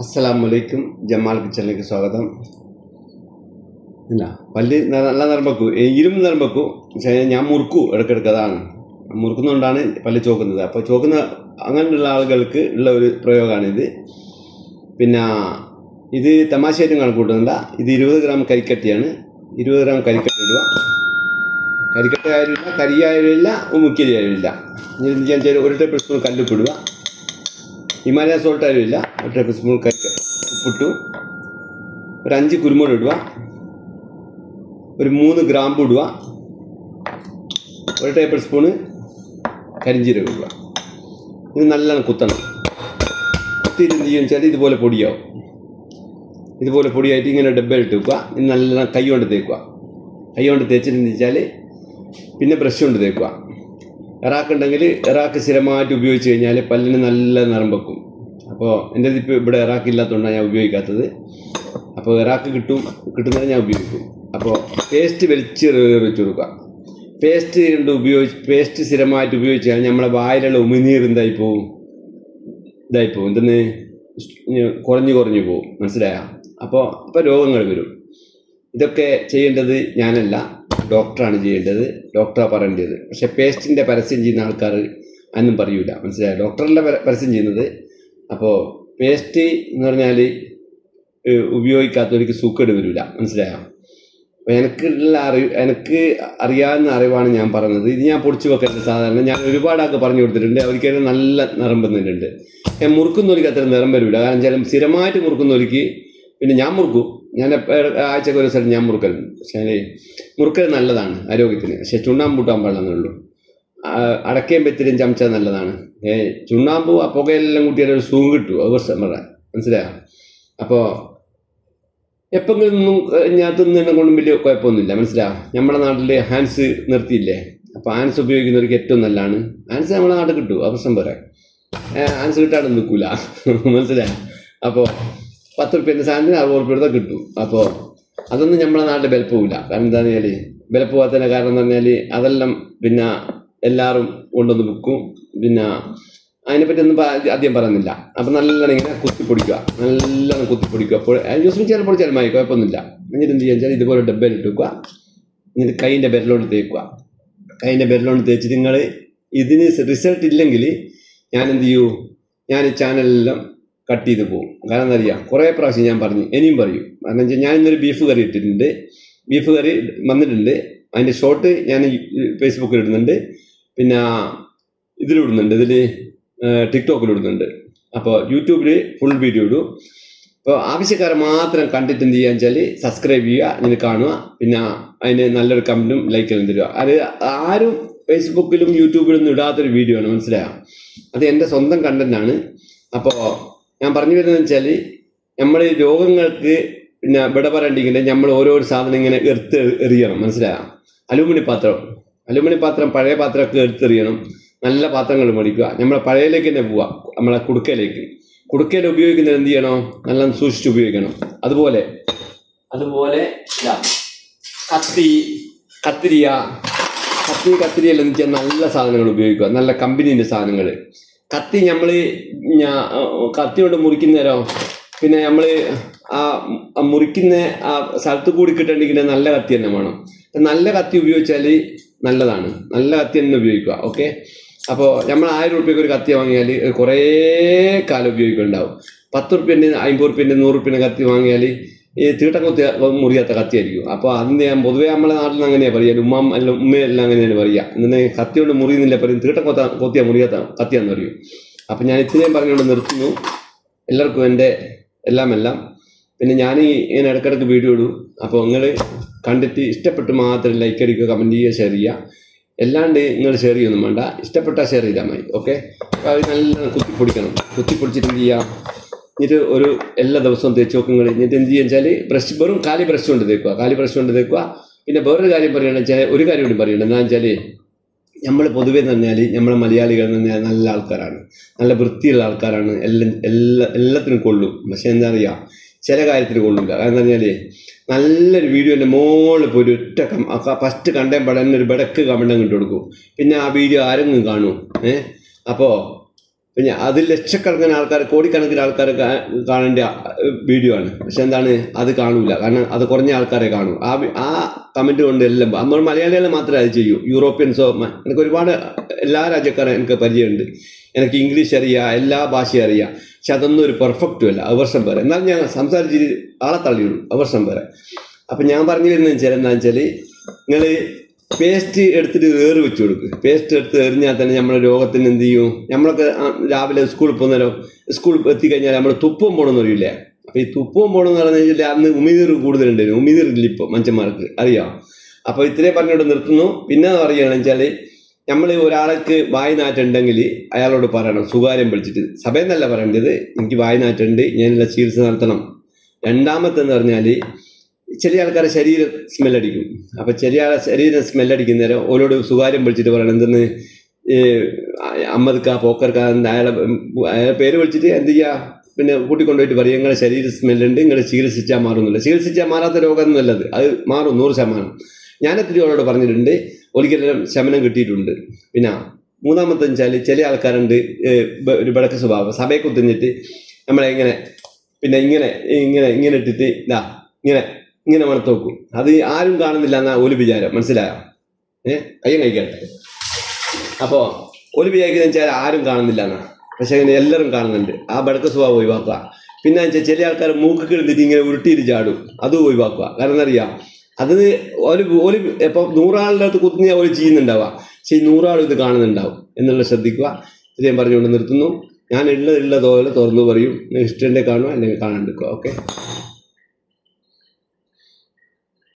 അസ്സലാമു അലൈക്കും ജമാൽ കിച്ചണിലേക്ക് സ്വാഗതം. ഇല്ല പല്ല് നല്ല നിറമ്പക്കു ഇരുമ്പ് നിറമ്പക്കു പക്ഷേ ഞാൻ മുറുക്കു ഇടയ്ക്കിടയ്ക്ക് അതാണ്. മുറുക്കുന്നതുകൊണ്ടാണ് പല്ല് ചോക്കുന്നത്. അപ്പോൾ ചോക്കുന്ന അങ്ങനെയുള്ള ആളുകൾക്ക് ഉള്ള ഒരു പ്രയോഗമാണിത് പിന്നെ ഇത് തമാശയായിട്ടും കണക്കൂട്ടുന്നില്ല ഇത് ഇരുപത് ഗ്രാം കരിക്കട്ടിയാണ്. ഇരുപത് ഗ്രാം കരിക്കട്ടി ഇടുക. കരിക്കട്ട ഇനി എന്ത് ചെയ്യാൻ ഒരു ടേബിൾ സ്പൂൺ കല്ലുപ്പ് ഇടുക ഹിമാലയ സോൾട്ട് ആയിരുന്നില്ല ഒരു ടേബിൾ സ്പൂൺ ഉപ്പിട്ടു. ഒരു അഞ്ച് കുരുമുളക് ഇടുക. ഒരു മൂന്ന് ഗ്രാമ്പു ഇടുക. ഒരു ടേബിൾ സ്പൂണ് കരിഞ്ചീരകം ഇടുക. ഇത് നല്ലോണം കുത്തണം. ചെയ്യുമെന്ന് വെച്ചാൽ ഇതുപോലെ പൊടിയാവും. ഇതുപോലെ പൊടിയായിട്ട് ഇങ്ങനെ ഡബ്ബയിലിട്ട് വെക്കുക. ഇത് നല്ലോണം കൈ കൊണ്ട് തേക്കുക. കൈ കൊണ്ട് തേച്ചിട്ട് വെച്ചാൽ പിന്നെ ബ്രഷ് കൊണ്ട് തേക്കുക. എറാക്കുണ്ടെങ്കിൽ ഇറാക്ക് സ്ഥിരമായിട്ട് ഉപയോഗിച്ച് കഴിഞ്ഞാൽ പല്ലിന് നല്ല നിറം വെക്കും. അപ്പോൾ എന്റെ ഇപ്പോൾ ഇവിടെ എറാക്ക് ഇല്ലാത്തതുകൊണ്ടാണ് ഞാൻ ഉപയോഗിക്കാത്തത്. അപ്പോൾ ഇറാക്ക് കിട്ടും കിട്ടുന്നത് ഞാൻ ഉപയോഗിക്കും. അപ്പോൾ പേസ്റ്റ് വലിച്ച് വെച്ച് കൊടുക്കുക. പേസ്റ്റ് കൊണ്ട് ഉപയോഗിച്ച് പേസ്റ്റ് സ്ഥിരമായിട്ട് ഉപയോഗിച്ച് കഴിഞ്ഞാൽ നമ്മളെ വായിലുള്ള ഉമിനീർ എന്തായി പോവും? ഇതായി പോവും. എന്തെന്ന്? കുറഞ്ഞു കുറഞ്ഞു പോവും. മനസ്സിലായോ? അപ്പോൾ അപ്പോൾ രോഗങ്ങൾ വരും. ഇതൊക്കെ ചെയ്യേണ്ടത് ഞാനല്ല. ഡോക്ടറാണ് ചെയ്യേണ്ടത്. ഡോക്ടറാണ് പറയേണ്ടത്. പക്ഷേ പേസ്റ്റിന്റെ പരസ്യം ചെയ്യുന്ന ആൾക്കാർ അന്നും പറയൂല. മനസ്സിലായോ? ഡോക്ടറല്ല പരസ്യം ചെയ്യുന്നത്. അപ്പോൾ പേസ്റ്റ് എന്ന് പറഞ്ഞാൽ ഉപയോഗിക്കാത്തവർക്ക് സൂക്കേട് വരില്ല. മനസ്സിലായോ? അപ്പോൾ എനിക്കുള്ള അറിവ് എനിക്ക് അറിയാവുന്ന അറിവാണ് ഞാൻ പറഞ്ഞത് ഇത് ഞാൻ പൊടിച്ചു വെക്കരുത് സാധാരണ. ഞാൻ ഒരുപാടൊക്കെ പറഞ്ഞു കൊടുത്തിട്ടുണ്ട്. അവർക്ക് നല്ല നിറം വന്നിട്ടുണ്ട്. ഞാൻ മുറുക്കുന്നവർക്ക് അത്ര നിറം വരില്ല. കാരണം ചില സ്ഥിരമായിട്ട് മുറുക്കുന്നവർക്ക് പിന്നെ ഞാൻ മുറുക്കും. ഞാൻ ആഴ്ചക്ക് ഒരു സ്ഥലം ഞാൻ മുറുക്കൽ. പക്ഷേ മുറുക്കൽ നല്ലതാണ് ആരോഗ്യത്തിന്. പക്ഷേ ചുണ്ണാമ്പ് കൂട്ടാൻ പാടില്ലെന്നുള്ളൂ അടക്കയും പെത്തിരിയും ചമച്ച നല്ലതാണ്. ഏ ചുണ്ണാമ്പ് ആ പുകയെല്ലാം കൂട്ടിയാൽ ഒരു സൂം കിട്ടും. അത് കുറച്ച് പറയാം മനസ്സിലായോ? അപ്പോൾ എപ്പോഴെങ്കിലും ഞാൻ തിന്നതിനെ കൊണ്ടും വലിയ കുഴപ്പമൊന്നുമില്ല. മനസ്സിലായോ? നമ്മുടെ നാട്ടിൽ ഹാൻസ് നിർത്തിയില്ലേ? അപ്പോൾ ഹാൻസ് ഉപയോഗിക്കുന്നവർക്ക് ഏറ്റവും നല്ലതാണ്. ഹാൻസ് നമ്മുടെ നാട്ടിൽ കിട്ടും. ആ പ്രശ്നം പറയാം ഹാൻസ് കിട്ടാണ്ട് നിൽക്കൂല. മനസ്സിലായോ? അപ്പോൾ പത്ത് റുപ്യന്റെ സാധനത്തിന് അറുപത് റുപ്യ എടുത്താൽ കിട്ടും. അപ്പോൾ അതൊന്നും നമ്മുടെ നാട്ടിൽ വിലപ്പോവില്ല കാരണം എന്താണെന്ന് പറഞ്ഞാൽ വിലപ്പോവാത്തതിന്റെ കാരണം എന്ന് പറഞ്ഞാൽ അതെല്ലാം പിന്നെ എല്ലാവരും കൊണ്ടുവന്ന് വിൽക്കും. പിന്നെ അതിനെപ്പറ്റി ഒന്നും ആദ്യം പറയുന്നില്ല. അപ്പം നല്ലോണം ഇങ്ങനെ കുത്തിപ്പൊടിക്കുക. നല്ലോണം കുത്തിപ്പൊടിക്കുക. അപ്പോൾ ജ്യൂസിന് ചില ചിലമായി കുഴപ്പമൊന്നുമില്ല. എന്നിട്ട് എന്ത് ചെയ്യുക ഇതുപോലെ ഡബ്ബയിൽ ഇട്ട് വെക്കുക. എന്നിട്ട് കൈയിന്റെ ബെരലോണ്ട് തേക്കുക. കൈയിന്റെ ബെരലോണ്ട് തേച്ച് നിങ്ങൾ ഇതിന് റിസൾട്ട് ഇല്ലെങ്കിൽ ഞാൻ എന്ത് ചെയ്യൂ? ഞാൻ ഈ ചാനലെല്ലാം കട്ട് ചെയ്ത് പോകും. കാരണം അറിയാം? കുറേ പ്രാവശ്യം ഞാൻ പറഞ്ഞു ഇനിയും പറയും. കാരണം വെച്ചാൽ ഞാൻ ഇന്നൊരു ബീഫ് കറി ഇട്ടിട്ടുണ്ട്. ബീഫ് കറി വന്നിട്ടുണ്ട്. അതിന്റെ ഷോട്ട് ഞാൻ ഫേസ്ബുക്കിൽ ഇടുന്നുണ്ട്. പിന്നെ ഇതിലിടുന്നുണ്ട് ഇതിൽ ടിക്ടോക്കിൽ ഇടുന്നുണ്ട്. അപ്പോൾ യൂട്യൂബിൽ ഫുൾ വീഡിയോ ഇടും. അപ്പോൾ ആവശ്യക്കാരെ മാത്രം കണ്ടിട്ട് എന്ത് ചെയ്യുക വെച്ചാൽ സബ്സ്ക്രൈബ് ചെയ്യുക അതിന് കാണുക. പിന്നെ അതിന് നല്ലൊരു കമന്റും ലൈക്കെല്ലാം തരിക. അത് ആരും ഫേസ്ബുക്കിലും യൂട്യൂബിലും ഇടാത്തൊരു വീഡിയോ ആണ്. മനസ്സിലായോ? അത് എന്റെ സ്വന്തം കണ്ടന്റാണ് അപ്പോൾ ഞാൻ പറഞ്ഞു വരുന്നത് വെച്ചാൽ നമ്മൾ രോഗങ്ങൾക്ക് പിന്നെ ഇവിടെ പറയണ്ടെങ്കിൽ നമ്മൾ ഓരോ സാധനം ഇങ്ങനെ എടുത്ത് എറിയണം മനസ്സിലായോ? അലുമിനി പാത്രം. അലുമിനി പാത്രം പഴയ പാത്രമൊക്കെ എടുത്തെറിയണം നല്ല പാത്രങ്ങൾ മേടിക്കുക. നമ്മളെ പഴയയിലേക്ക് തന്നെ പോവുക നമ്മളെ കുടുക്കയിലേക്ക്. കുടുക്കയിൽ ഉപയോഗിക്കുന്നത് എന്ത് ചെയ്യണം? നല്ല സൂക്ഷിച്ച് ഉപയോഗിക്കണം. അതുപോലെ അതുപോലെ കത്തി കത്തിരിയ. കത്തി കത്തിരിയെല്ലാം എന്ന് വെച്ചാൽ നല്ല സാധനങ്ങൾ ഉപയോഗിക്കുക. നല്ല കമ്പനീന്റെ സാധനങ്ങൾ. കത്തി നമ്മൾ കത്തി കൊണ്ട് മുറിക്കുന്നേരോ പിന്നെ നമ്മൾ ആ ആ മുറിക്കുന്ന ആ സ്ഥലത്ത് കൂടി കിട്ടണമെങ്കിൽ നല്ല കത്തി തന്നെ വേണം. നല്ല കത്തി ഉപയോഗിച്ചാൽ നല്ലതാണ്. നല്ല കത്തി തന്നെ ഉപയോഗിക്കുക ഓക്കെ? അപ്പോൾ നമ്മൾ ആയിരം റുപ്യക്ക് ഒരു കത്തി വാങ്ങിയാൽ കുറേ കാലം ഉപയോഗിക്കുന്നുണ്ടാവും പത്ത് റുപ്യന്റെ അമ്പത് റുപ്യന്റെ നൂറ് റുപ്യന്റെ കത്തി വാങ്ങിയാൽ ഈ തീട്ടം കൊത്തി മുറിയാത്ത കത്തിയായിരിക്കും. അപ്പോൾ അതിന് ഞാൻ പൊതുവേ നമ്മളെ നാട്ടിൽ അങ്ങനെയാണ് പറയുക ഉമ്മ അല്ല ഉമ്മയെല്ലാം അങ്ങനെയാണ് പറയുക ഇന്നെ കത്തി കൊണ്ട് മുറിയുന്നില്ല പറയും തീട്ടം കൊത്ത കൊത്തിയാ മുറിയാത്ത കത്തിയാന്ന് പറയും. അപ്പം ഞാൻ ഇത്രയും പറഞ്ഞുകൊണ്ട് നിർത്തുന്നു. എല്ലാവർക്കും എന്റെ എല്ലാം എല്ലാം പിന്നെ ഞാൻ ഈ ഇങ്ങനെ ഇടയ്ക്കിടയ്ക്ക് വീഡിയോ ഇടും. അപ്പോൾ നിങ്ങൾ കണ്ടിട്ട് ഇഷ്ടപ്പെട്ട് മാത്രം ലൈക്ക് അടിക്കുക കമന്റ് ചെയ്യുക ഷെയർ ചെയ്യുക. എല്ലാണ്ട് നിങ്ങൾ ഷെയർ ചെയ്യൊന്നും വേണ്ട. ഇഷ്ടപ്പെട്ടാൽ ഷെയർ ചെയ്താൽ മതി. ഓക്കെ നല്ല കുത്തിപ്പൊടിക്കണം കുത്തിപ്പൊടിച്ചിട്ട് എന്ത് ചെയ്യുക എന്നിട്ട് ഒരു എല്ലാ ദിവസവും തേച്ച് നോക്കും കഴിഞ്ഞിട്ട് എന്ത് ചെയ്യുക വെച്ചാൽ ബ്രഷ് വെറും കാലി ബ്രഷ് കൊണ്ട് തേക്കുക. കാലി ബ്രഷ് കൊണ്ട് തേക്കുക. പിന്നെ വേറൊരു കാര്യം പറയുകയാണെന്ന് വെച്ചാൽ ഒരു കാര്യം കൂടി പറയണം എന്താണെന്ന് വെച്ചാൽ നമ്മൾ പൊതുവെ തന്നെയാൽ നമ്മളെ മലയാളികൾ പറഞ്ഞാൽ നല്ല ആൾക്കാരാണ്. നല്ല വൃത്തിയുള്ള ആൾക്കാരാണ്. എല്ലാം എല്ലാ എല്ലാത്തിനും കൊള്ളും. പക്ഷെ എന്താ പറയുക ചില കാര്യത്തിൽ കൊള്ളില്ല കാരണം എന്താ പറഞ്ഞാൽ നല്ലൊരു വീഡിയോന്റെ മോളിൽ പോയി ഒറ്റ ഫസ്റ്റ് കണ്ടേ പടന്നെ ഒരു ബെടക്ക് കമന്റ് അങ്ങോട്ട് കൊടുക്കും. പിന്നെ ആ വീഡിയോ ആരെങ്കിലും കാണും. ഏഹ്? അപ്പോൾ പിന്നെ അതിൽ ലക്ഷക്കണക്കിന് ആൾക്കാർ കോടിക്കണക്കിന് ആൾക്കാർ കാണേണ്ട വീഡിയോ ആണ്. പക്ഷെ എന്താണ് അത് കാണൂല. കാരണം അത് കുറഞ്ഞ ആൾക്കാരെ കാണൂ. ആ ആ കമന്റ് കൊണ്ട് എല്ലാം നമ്മൾ മലയാളികളെ മാത്രമേ അത് ചെയ്യൂ. യൂറോപ്യൻസോ എനിക്ക് ഒരുപാട് എല്ലാ രാജ്യക്കാരും എനിക്ക് പരിചയമുണ്ട്. എനിക്ക് ഇംഗ്ലീഷ് അറിയാം എല്ലാ ഭാഷയും അറിയാം. പക്ഷെ അതൊന്നും ഒരു പെർഫെക്റ്റും അല്ല. അവർഷം പേരെ എന്നാൽ ഞാൻ സംസാരിച്ച് ആളെ തള്ളിയുള്ളൂ അവർഷം പേരെ അപ്പം ഞാൻ പറഞ്ഞു വരുന്നത് വെച്ചാൽ എന്താ വെച്ചാൽ നിങ്ങൾ പേസ്റ്റ് എടുത്തിട്ട് ഏറ് വെച്ച് കൊടുക്കുക പേസ്റ്റ് എടുത്ത് എറിഞ്ഞാൽ തന്നെ നമ്മുടെ രോഗത്തിന് എന്ത് ചെയ്യും? നമ്മളൊക്കെ രാവിലെ സ്കൂളിൽ പോകുന്നല്ലോ സ്കൂളിൽ എത്തിക്കഴിഞ്ഞാൽ നമ്മൾ തുപ്പും പോകണമെന്ന് അറിയില്ല? അപ്പോൾ ഈ തുപ്പും പോകണമെന്ന് പറഞ്ഞു കഴിഞ്ഞാൽ അന്ന് ഉമിനീർ കൂടുതലുണ്ടായിരുന്നു. ഉമിനീർ ഇല്ല ഇപ്പോൾ മനുഷ്യന്മാർക്ക്. അറിയാം? അപ്പോൾ ഇത്രയും പറഞ്ഞുകൊണ്ട് നിർത്തുന്നു. പിന്നെ പറയുകയാണെന്ന് വെച്ചാൽ നമ്മൾ ഒരാൾക്ക് വായി നാറ്റുണ്ടെങ്കിൽ അയാളോട് പറയണം. സുകാര്യം വിളിച്ചിട്ട്. സഭയെന്നല്ല പറയേണ്ടത്. എനിക്ക് വായി നാറ്റുണ്ട്. ഞാനുള്ള ചികിത്സ നടത്തണം. രണ്ടാമത്തെന്ന് പറഞ്ഞാൽ ചില ആൾക്കാരെ ശരീരം സ്മെല്ലടിക്കും അപ്പം ചില ആളെ ശരീരം സ്മെല്ലടിക്കുന്നേരം ഓരോട് സുകാര്യം വിളിച്ചിട്ട് പറയണം എന്തെന്ന്? അമ്മദ്ക്ക പോക്കർക്ക അയാളെ അയാളെ പേര് വിളിച്ചിട്ട് എന്ത് ചെയ്യുക പിന്നെ കൂട്ടിക്കൊണ്ടുപോയിട്ട് പറയും നിങ്ങളുടെ ശരീരം സ്മെല്ലുണ്ട് നിങ്ങൾ ചികിത്സിച്ചാൽ മാറുന്നില്ല ചികിത്സിച്ചാൽ മാറാത്ത രോഗം നല്ലത് അത് മാറും നൂറ് ശതമാനം. ഞാൻ എത്തിരി അവരോട് പറഞ്ഞിട്ടുണ്ട് ഒരിക്കലും ശമനം കിട്ടിയിട്ടുണ്ട്. പിന്നെ മൂന്നാമത്തെ വെച്ചാൽ ചില ആൾക്കാരുണ്ട് ഒരു വിളക്ക് സ്വഭാവം. സഭയെ കുത്തിഞ്ഞിട്ട് നമ്മളെ ഇങ്ങനെ പിന്നെ ഇങ്ങനെ ഇങ്ങനെ ഇങ്ങനെ ഇട്ടിട്ട് ഇതാ ഇങ്ങനെ ഇങ്ങനെ മണത്ത് അത് ആരും കാണുന്നില്ല എന്നാ ഒരു വിചാരം. മനസ്സിലായോ? ഏ? അയ്യം കഴിക്കട്ടെ അപ്പോൾ ഒരു വിചാരിക്കുന്ന വെച്ചാൽ ആരും കാണുന്നില്ല എന്നാ. പക്ഷെ അങ്ങനെ എല്ലാവരും കാണുന്നുണ്ട്. ആ ബടക്ക സ്വഭാവം ഒഴിവാക്കുക. പിന്നെ വെച്ചാൽ ചില ആൾക്കാർ മൂക്ക് കിടന്നിട്ട് ഇങ്ങനെ ഉരുട്ടിയിട്ട് ചാടും. അതും ഒഴിവാക്കുക. കാരണം അറിയാം? അത് ഒരു ഒരു ഇപ്പം നൂറാളുടെ അടുത്ത് കുത്തുന്ന ഒരു ചെയ്യുന്നുണ്ടാവുക. പക്ഷെ ഈ നൂറാളും ഇത് കാണുന്നുണ്ടാവും എന്നുള്ളത് ശ്രദ്ധിക്കുക. ഇത് ഞാൻ പറഞ്ഞുകൊണ്ട് നിർത്തുന്നു. ഞാൻ ഉള്ളത് ഉള്ളതുപോലെ തുറന്നു പറയും. ഇഷ്ടമുണ്ടെങ്കിൽ കാണുക അല്ലെങ്കിൽ കാണാണ്ടിരിക്കുക ഓക്കെ?